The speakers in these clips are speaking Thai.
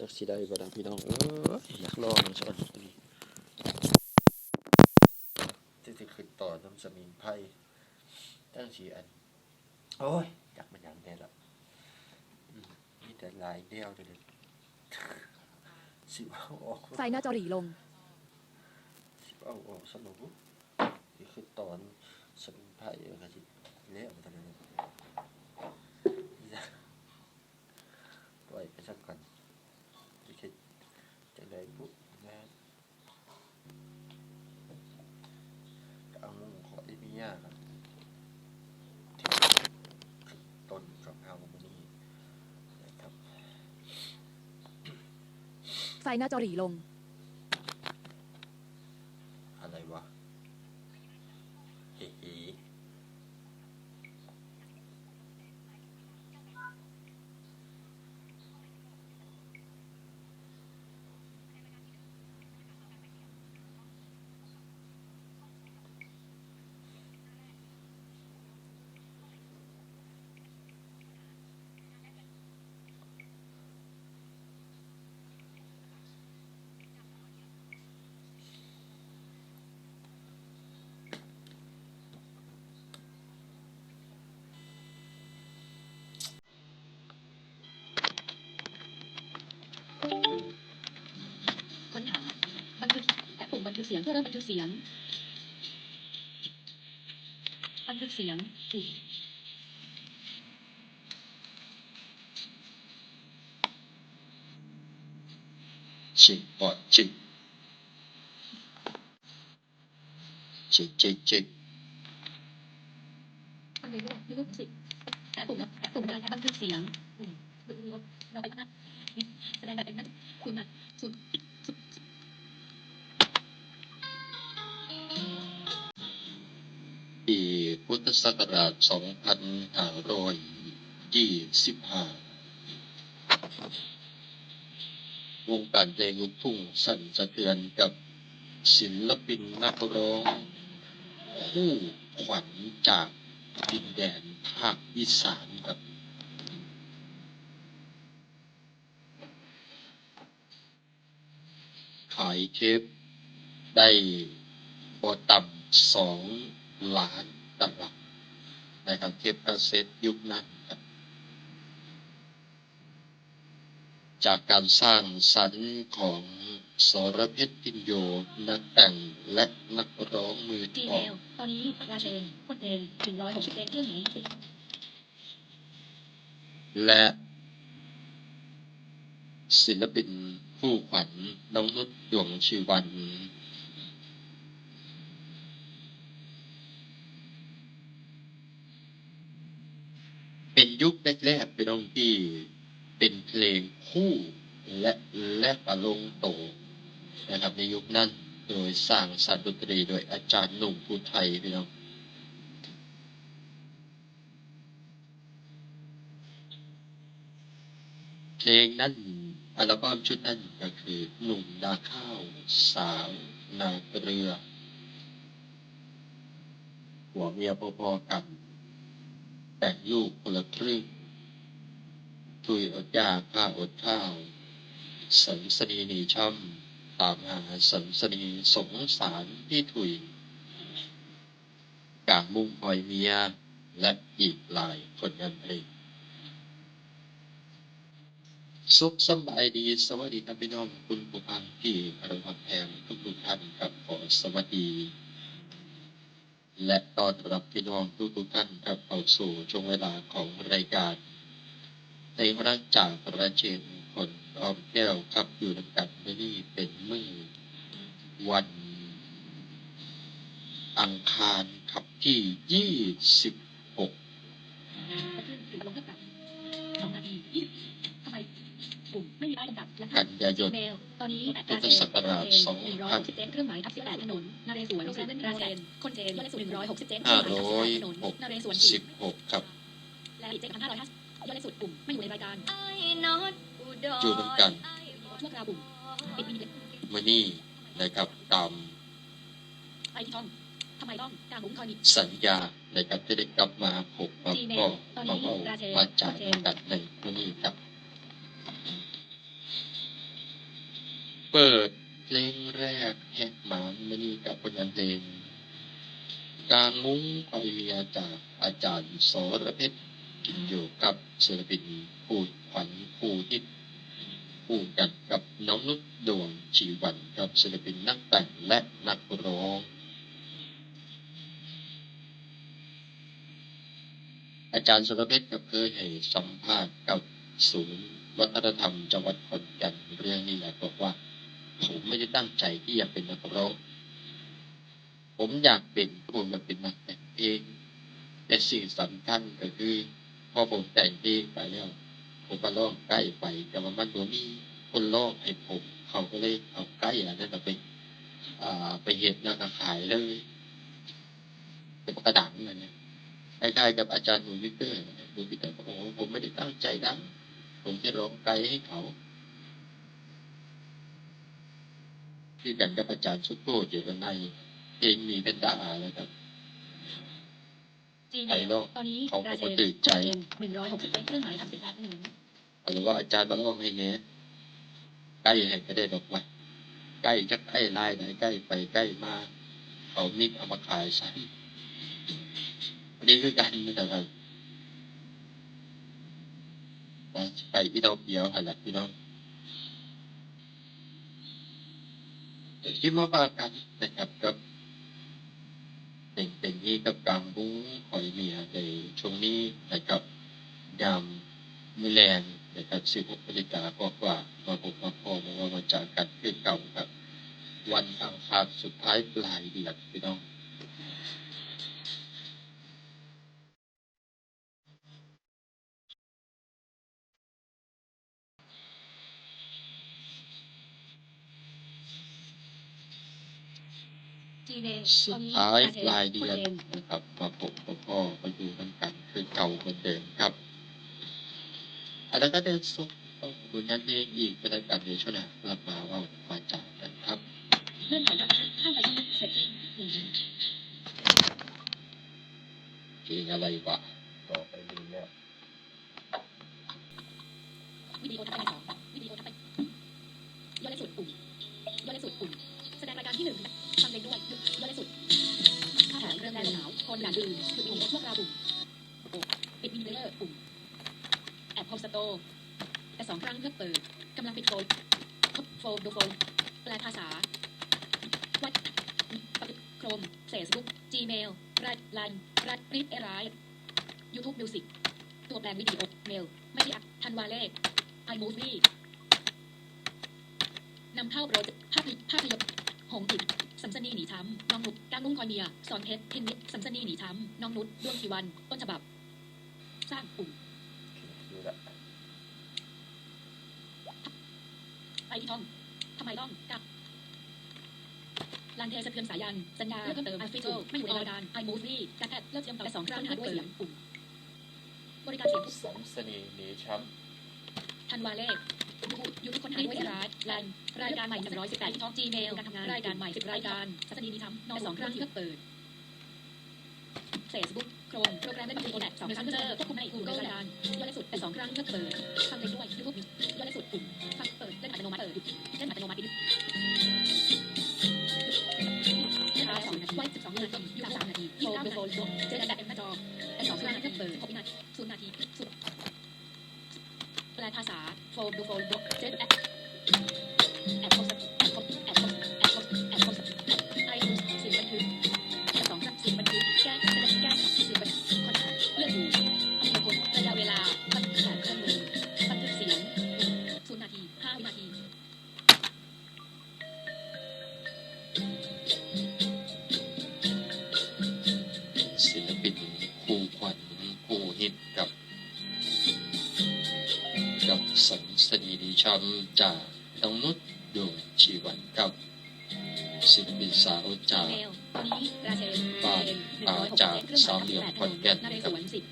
จักสิได้บ่ล่ะพี่น้องเอ้ยอยากลองมันซะก่อนตัวนี้ที่สิขึ้นต่อน้ำสมิงไพ่ตั้งสีอัน โอ้ยจักมันหยังแน่ละอืมมีแต่หลายแนวเด้อเด้อสิเอาออกไฟหน้าจอหรี่ลง สิเอาออกสนุกที่ขึ้นตอนสมิงไพ่ก็สิเละมาตอนนั้นอย่าปล่อยไปสักก่อนสิคิดจังไดปุ๊บนะก็เอามุงขออีเมียครับที่ขึ้นต้นของเฮามื้อนี้นะครับ ไฟหน้าจอหรี่ลง อะไรวะ เฮ้เฮ้ ค้นหาบันทึก แตะปุ่มบันทึกเสียงเพื่อเริ่มบันทึกเสียงบันทึกเสียงสี่ชิบอดชิชิชิชิบันทึกบันทึกสิแตะปุ่มแตะปุ่มการบันทึกเสียงอืมเราไปนะแสดงแบบเป็นนั้น ทธศักราช 2525 วงการเพลงลูกทุ่งสั่นสะเทือนกับศิลปินนักร้อง คู่ขวัญจากดินแดนภาคอีสานครับขายเทปได้บอต่ำสองล้านตลับ นะครับเทปคาเซ็ตยุคนั้นจากการสร้างสรรค์ของสรเพชรพินโย นักแต่งและนักร้องมือทองตอนนี้ราเชนคนเทนหนึ่งร้อยหกสิบเอ็ดเครื่องหนีและศิลปินผู้ขวัญน้องนุชดวงชีวัน เป็น ยุคแรกๆเป็นองค์ที่เป็นเพลงคู่และและประลงโตนะครับในยุคนั้นโดยสร้างสรรค์ดนตรีโดยอาจารย์หนุ่มภูไทยพี่น้องเพลงนั้นอัลบั้มชุดนั้นก็คือหนุ่มนาข้าวสาวนาเกลือหัวเมียพอๆกัน แต่งลูกคนละครึ่งทุยอดยาข้าอดข้าวสันสนีหนีช่ำตามหาสันสนีสงสารที่ถุยกางมุ่งหอยเมีย และอีกหลายผลงานเพลงสุขสบายดี สวัสดีครับพี่น้องคุณผู้ฟังที่ระพักแพงทุกทุกท่านครับขอสวัสดี และต้อนรับพี่น้องทุกทุกท่านครับเข้าสู่ช่วงเวลาของรายการ ในรักจากประเจนคนออมแก้วครับอยู่ในกันไม่นี่เป็นมื่อวัน อังคารครับที่ยี่สิบหก ปุ่มไม่มีป้ายกำกับและกันยายนเมลตอนนี้พุทธศักราชหนึ่งร้อยหกสิบเจ็ดเครื่องหมายทับสิบแปดถนนนาเรศวรราเชนคนเทนยอดเลขหนึ่งร้อยหกสิบเจ็ดห้าร้อยถนนหกนาเรศวรสิบหกครับ และอีกเจ็ดพันห้าร้อยห้าสิบยอดเลขสุดปุ่มไม่อยู่ในรายการอยู่ตรงกันชั่วคราวปุ่มปิดอีเมลมานี่นะครับตามไปที่ช่องทำไมต้องการบุ้งคอยมีสัญญานะครับที่ได้กลับมาพบกับพ่อมาเอามาจ่ายกันในวันนี้ครับ เปิดเพลงแรกแหกหมานมณีกับผลงานเพลงกลางมุ้งคอยเมียจากอาจารย์สรเพชรกินอยู่กับศิลปินผู้ขวัญผู้ฮิตคู่กันกับน้องนุชดวงชีวันกับศิลปินนักแต่งและนักร้องอาจารย์สุรเพชรก็เคยให้สัมภาษณ์กับศูนย์วัฒนธรรมจังหวัดขอนแก่นเรื่องนี้แหละบอกว่า ผมไม่ได้ตั้งใจที่อยากเป็นนักร้อง ผมอยากเป็นผมอยากเป็นนักแต่งเพลงแต่สิ่งสำคัญก็คือพอผมแต่งเพลงไปแล้ว ผมก็ร้องใกล้ไป แต่ว่ามันบ่มีคนร้องให้ผม เขาก็เลยเอาใกล้อันนั้นไปไปเห็นแล้วก็ขายเลยเป็นกระดังเลยเนี่ยคล้ายๆกับอาจารย์หนูวิเตอร์หนูวิเตอร์บอกผมไม่ได้ตั้งใจดังผมจะร้องไกลให้เขา ที่กันกับอาจารย์สุโก้อยู่กันในเพลงมีเป็นดาแล้วครับจีไอ้โลกตอนนี้เขาก็ราเชบ่นตื่นใจหนึ่งร้อยหกสิบเป็นเครื่องหมายทำเป็นพันหนึ่งหรือว่าอาจารย์มาร้องให้เงี้ยใกล้ให้ก็ได้ดอกว่าใกล้จะใกล้ลายไหนใกล้ไปใกล้มาเอามิกเอามาขายใส่อันนี้คือกันนะครับไปพี่น้องเดียวหันหลังพี่น้อง ที่มาว่าบากันนะครับกับเป็นเด็กนี้กับกลางบุ้งหอยเมียในช่วงนี้นะครับยามมือแรงนะครับสิบหกนาฬิกากว่าๆมาผมมาพอมาว่ามาจากกันคือเก่าครับ วันอังคารสุดท้ายปลายเดือนพี่น้อง จีเน สุดท้ายปลายเดือนนะครับมาผมมาพ่อมาอยู่กันกันคือเก่าเหมือนเดิมครับอันนั้นก็เดินสุดต้องดูงานเพลงอีกเป็นการเดียวช่วงนะรับมาว่ามาจากกันครับเลื่อนผ่านข้างไปที่เสร็จเพลงอะไรวะ สโตแต่สองครั้งเพื่อเปิดกำลังปิดโฟลโฟลดูโฟลแปลภาษา วัดโครมเฟซบุ๊กจีเมลรัดไลน์รัดริดเอไรยูทูบมิวสิกตัวแปลวิดีโอเมล ไม่ได้อัดทันวาเลข iMovie นำเข้าโปรเจกต์ภาพภาพยนตร์หงส์อิดสัมสนีหนีช้ำน้องนุชก้างนุ่งคอยเมียสอนเพชรเทนนิสสัมสนีหนีช้ำน้องนุชดวงชีวัน ต้นฉบับ สร้างปุ่ม ๆดูละ ไปที่ช่องทำไมต้องกับลันเทสะเทือนสายัน สัญญาเลือกเพิ่มเติมอาร์ฟิโไม่อยู่ในรายการ iMovie การแพทเลือกเชื่อมต่อและสองครั้งหาด้วยเสียงปุ่มบริการเสียงทุกสัมสนีหนีช้ทันวาเลขยูทูบคนหาด้วยร้านไลน์รายการใหม่หนึ่งร้อยสิบแปดช่องจีเมลการทำงานรายการใหม่สิบรายการสัสดีนี้ทำนอนสองครั้งเพื่อเปิดเฟซบุ๊กโครมโปรแกรมและวิดีโอแลสองครั้งเพื่อเจอควบคุมในกลุ่มรายการย่อเลขสุดเป็นสองครั้งเพื่อเปิดฟังเพลงด้วยยูทูบย่อ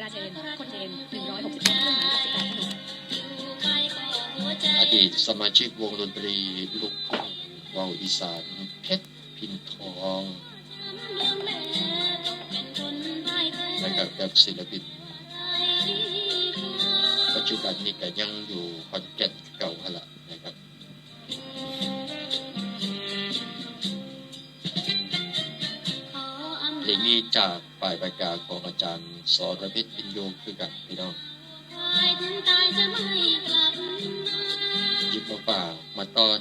ราเชนพลเชนหนึ่งร้อยหกสิบห้าหมายเลขสิบดถนนอดีตสมาชิกวงดนตรีลูกทุ่งวาวอีสานเพชรพินทองนะครับกับศิลปินปัจจุบันนี้ก็ยังอยู่คอนเแกตเก่าพละนะครับเพลงนี้จากปลายปากกาของอาจารย์สรพิษ โยงคือกันพี่น้องยิบมาฝามาต้อน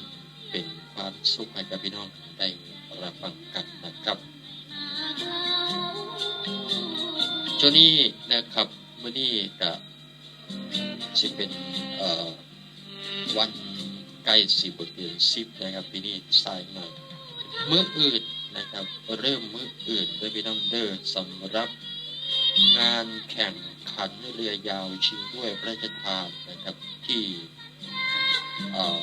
เป็นความสุขให้กับพี่น้องได้รับฟังกันนะครับช่วงนี้นะครับมื้อนี้ก็สิเป็นวันใกล้สิบเดือนสิบนะครับปีนี้สายมามื้ออื่นนะครับ เริ่มมื้ออื่นด้อพี่น้องเด้อสำหรับ งานแข่งขันเรือยาวชิงด้วยพระราชทานนะครับที่เอ่อ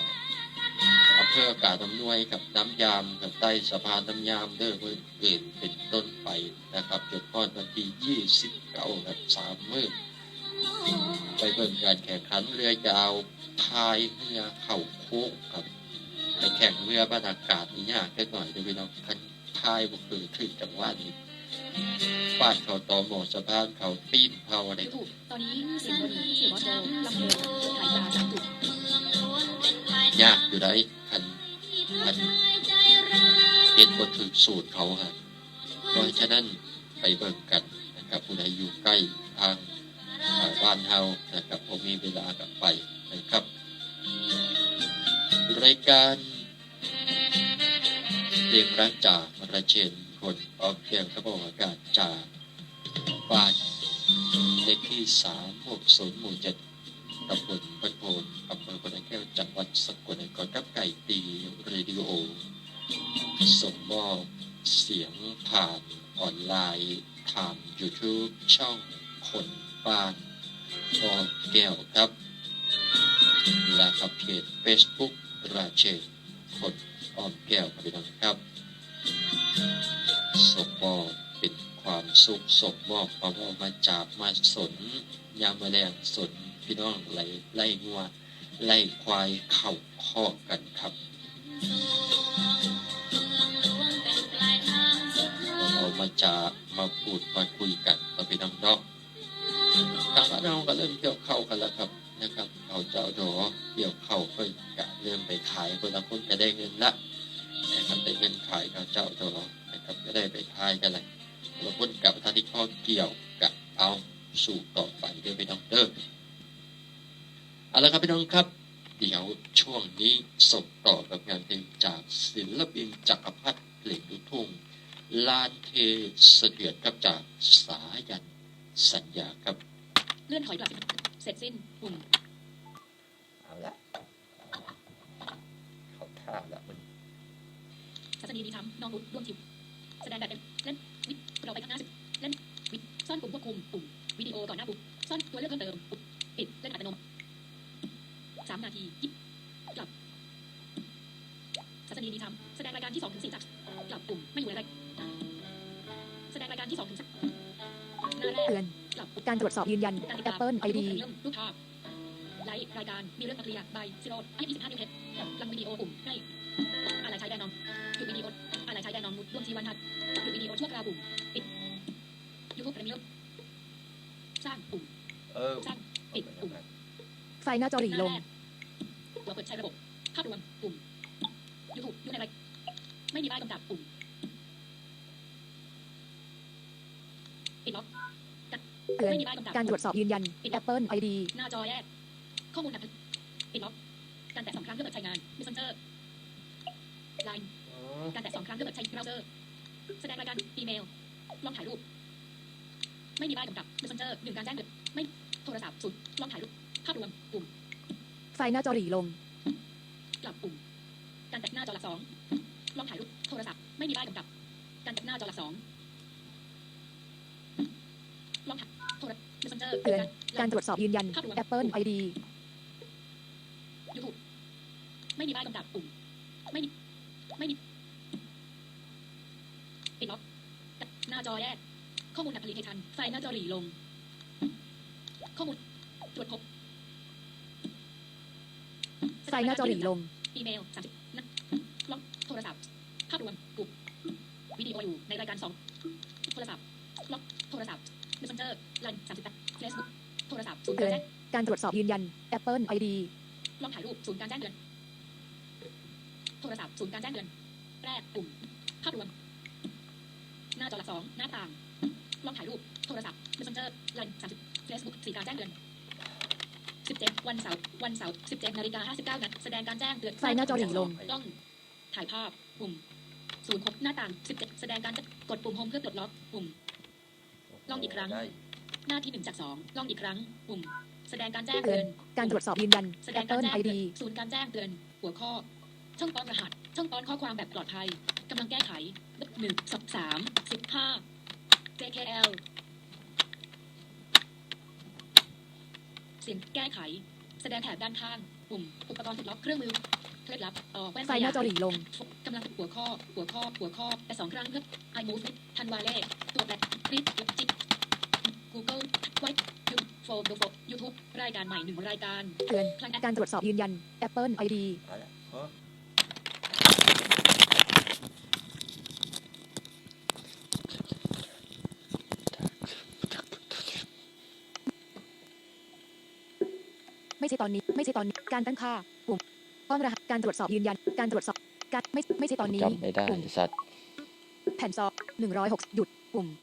อำเภออากาศอำนวยกับน้ำยามกับใต้สะพานน้ำยามเด้อเมื่ออื่นเป็นต้นไปนะครับจนทอดวันที่ยี่สิบเก้าครับสามมื้อไปเบิ่งการแข่งขันเรือยาวพายเรือเข่าโค้งครับไปแข่งเรือบรรยากาศนี่ยากแค่หน่อยเด้อพี่น้องคันพายบุคือถึงจังหวะนี้ ฟาดเขาต่อหมอสะพานเขาปีนเขาอะไรยูทูบตอนนี้เสียงบนเสียบอสโจลำเพลินถ่ายปลาสามจุดยากอยู่ได้คันคันเห็นบทถึกสูตรเขาฮะเพราะฉะนั้นไปเบิ่งกันนะครับผู้ใดอยู่ใกล้ทางบ้านเฮานะครับผมมีเวลากลับไปนะครับ รายการเพลงรักจากมรเชน คนออกเพียงกระบอกอากาศจากบ้านเลขที่สามหกศูนย์หมู่เจ็ดตำบลพันโพนอำเภอพนัแก้วจังหวัดสกลนครกับไก่ตีเรดิโอส่งมอบเสียงผ่านออนไลน์ทาง YouTube ช่องคนบ้านพอแก้วครับ และกับเพจ Facebook ราเชนคนอ้อมแก้วครับพี่น้องครับ ส่งมอเป็นความสุขส่งมอบความว่ามาจากมาสน ยามแมลงสนพี่น้องไหลไล่งัวไล่ควายเข่าข้อกันครับเรามาจะมาพูดมาคุยกันต่อพี่น้องเนาะทางบ้านเราก็เริ่มเกี่ยวเข้ากันแล้วครับนะครับเขาเจ้าดอเกี่ยวเข้าก็จะเริ่มไปขายคนละคนจะได้เงินละนะครับได้เงินขายเขาเจ้าดอก ได้ไปขายกันเลยคนละคนกับท่านที่ข้อเกี่ยวกับเอาสู่ต่อไปด้อพี่น้องเด้อเอาละครับพี่น้องครับ เดี๋ยวช่วงนี้ส่งต่อกับงานเพลงจากศิลปินจักรพรรดิเพลงลูกทุ่งลานเทเสถียรครับจากสายันสัญญาครับ เลื่อนถอยกลับเสร็จสิ้นปุ่มเอาละเขาท่าละมันทัศนีดีทำน้องนุชร่วมทิว แสดงแบบเล่นวิดเราไปข้างหน้าสิเล่นวิดซ่อนปุ่มควบคุมปุ่มวิดีโอก่อนหน้าปุ่มซ่อนตัวเลือกเพิ่มเติมปุ่มปิดเล่นอัตโนมัติสามนาทียิบกลับทัศนีดีทำแสดงรายการที่สองถึงสี่จากกลับปุ่มไม่อยู่อะไรแสดงรายการที่สองถึงสามหน้าแรกเตือนกลับปุ่มการตรวจสอบยืนยันการติดตาม Apple ID เรื่องรูปภาพไลฟ์รายการมีเรื่องมาเคลียร์ใบซิโรดให้25นิ้วเพชรลำวิดีโอปุ่มให้อะไรใช้แดนนอมหยุดวิดีโอ อะไรใช้แดนนอมมุดร่วมชีวันทัดหยุดวิดีโอชั่วคราวปุ่มปิดยูทูบพรีเมียมสร้างปุ่มเออสร้างปิดปุ่มไฟหน้าจอหรี่ลงเราเปิดใช้ระบบภาพรวมปุ่มยูทูบยูในไรไม่มีป้ายกำกับปุ่มปิดล็อกเตือนไม่มีป้ายกำกับการตรวจสอบยืนยัน Apple ID หน้าจอแยก ข้อมูลทางปิดล็อกการแตะสองครั้งเพื่อเปิดใช้งาน Messenger Line การแตะสองครั้งเพื่อเปิดใช้เบราว์เซอร์ แสดงรายการอีเมล ลองถ่ายรูป ไม่มีป้ายกำกับ Messenger หนึ่งการแจ้งเตือนไม่โทรศัพท์ศูนย์ลองถ่ายรูป ภาพรวมปุ่ม ไฟหน้าจอหรี่ลง กลับปุ่ม การแตะหน้าจอหลักสองลองถ่ายรูป โทรศัพท์ ไม่มีป้ายกำกับ การแตะหน้าจอหลักสองลองถ่ายโทร Messenger เตือนการตรวจสอบยืนยัน Apple ID ยูทูบไม่มีป้ายกำกับปุ่ม ไม่มี ไม่มีปิดล็อกห น้าจอแยก ข้อมูลแอปพลิเคชัน ไฟหน้าจอหรี่ลง ข้อมูลตรวจพบไฟหน้าจอหรี่ลง อีเมลสามสิบนะล็อกโทรศัพท์ ภาพรวมกลุ่มวิดีโออยู่ในรายการสองโทรศัพท์ ล็อกโทรศัพท์ messenger ไลน์สามสิบแปดเฟซบุ๊กโทรศัพท์ศูนย์การแจ้งการตรวจสอบยืนยัน Apple ID ลองถ่ายรูปศูนย์การแจ้งเตือน โทรศัพท์ศูนย์การแจ้งเตือน แรกปุ่ม ภาพรวม หน้าจอหลักสองหน้าต่างลองถ่ายรูป โทรศัพท์ Messenger ไลน์30 Facebook สี่การแจ้งเตือน17วันเสาร์วันเสาร์17นาฬิกา59นาทีแสดงการแจ้งเตือนไฟหน้าจอหลีลงกล้องถ่ายภาพปุ่มศูนย์หกหน้าต่าง17แสดงการกดปุ่มโฮมเพื่อปลดล็อกปุ่มลองอีกครั้งได้หน้าที่หนึ่งจากสองลองอีกครั้งปุ่มแสดงการแจ้งเตืเตืออนนการตรวจสอบยืนยัน แสดงการ Apple แจ้งเตือน ID ศูนย์การแจ้งเตือน หัวข้อ ช่องป้อนรหัส ช่องป้อนข้อความแบบปลอดภัย กำลังแก้ไขหนึ่งสองสามสิบห้า JKL เสียงแก้ไข แสดงแถบด้านข้าง ปุ่ม อุปกรณ์ปลดล็อกเครื่องมือ เคล็ดลับออกแว่นไฟหน้าจอหลีลง กำลังหัวข้อ หัวข้อ หัวข้อ แต่สองครั้งเพื่อ iMove ทันวาเล่ ตัวแบบคลิปจิต Google ไว้ยูโฟโดโฟยูทูบรายการใหม่หนึ่งรายการ เตือนคลังแอปการตรวจสอบยืนยัน Apple ID เอาละพอ ไม่ใช่ตอนนี้ ไม่ใช่ตอนนี้ การตั้งค่า ปุ่มป้อนรหัสการตรวจสอบยืนยัน การตรวจสอบ การไม่ไม่ใช่ตอนนี้จำไม่ได้ปุ่มสัตว์แผ่นซองหนึ่งร้อยหกหยุด ปุ่ม